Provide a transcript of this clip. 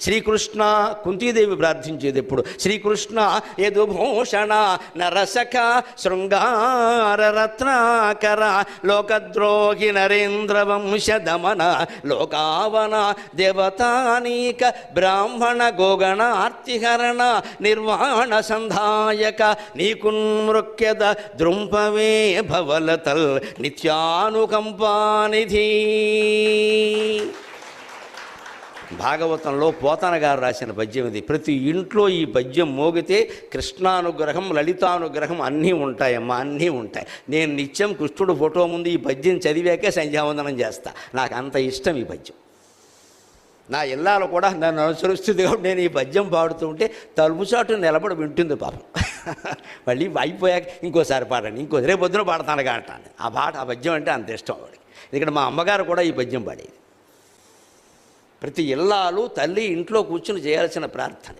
శ్రీకృష్ణ కుంతీదేవి ప్రార్థించేది ఎప్పుడు? శ్రీకృష్ణ యదుభూషణ నరసక శృంగారరత్నాకర లోకద్రోహి నరేంద్ర వంశధమన లోకావన దేవతానీక బ్రాహ్మణ గోగణ ఆర్తిహరణ నిర్వాణ సంధాయక నీకున్మృక్యద దృంపవే భవలతల్ నిత్యానుకంపానిధీ. భాగవతంలో పోతన గారు రాసిన పద్యం ఇది. ప్రతి ఇంట్లో ఈ పద్యం మోగితే కృష్ణానుగ్రహం లలితానుగ్రహం అన్నీ ఉంటాయమ్మా అన్నీ ఉంటాయి. నేను నిత్యం కృష్ణుడు ఫోటో ముందు ఈ పద్యం చదివాకే సంధ్యావందనం చేస్తా. నాకు అంత ఇష్టం ఈ పద్యం. నా ఇల్లాలు కూడా నన్ను అనుసరిస్తుంది కాబట్టి నేను ఈ పద్యం పాడుతుంటే ఉంటే తలుపుచాటు నిలబడి వింటుంది పాపం. మళ్ళీ అయిపోయాక ఇంకోసారి పాడండి ఇంకో రేపు పొద్దున పాడతానుగా అంటాను. ఆ పాట ఆ పద్యం అంటే అంత ఇష్టం వాడికి. ఇక్కడ మా అమ్మగారు కూడా ఈ పద్యం పాడేది. ప్రతి ఇల్లాలు తల్లి ఇంట్లో కూర్చుని చేయాల్సిన ప్రార్థన.